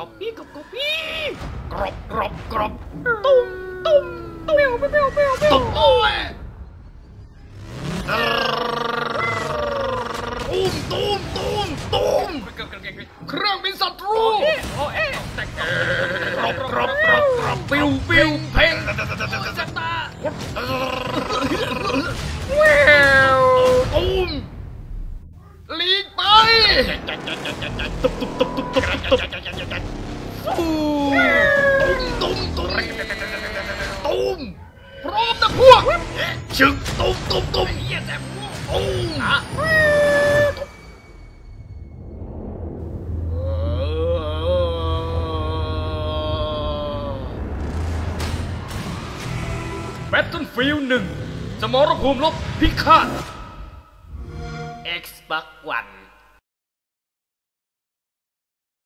กบปี้กรอบกรอบปี้กรอบกรอบกรอบตุ้มตุ้มตุ้มเปี้ยวเปี้ยวเปี้ยวเปียวตุ้มโอ้ยตุ้มตุ้มตุ้มตุ้มเครื่องบินศัตรูโอ้เอ๊ะกรอบกรอบกรอบกรอบปิ้วปิ้วเพ่งจะตาแววตุ้มหลีกไปตุ๊บตุ๊บตุ๊บตุ๊บตุ๊บตุ๊บ ตุ้มตุ้มตุ้มตุ้มพร้อมนะพวกชึกตุ้มตุ้มตุ้มตุ้มแบทเทิลฟิลหนึ่งสมรภูมิลบพิฆาต Xbox One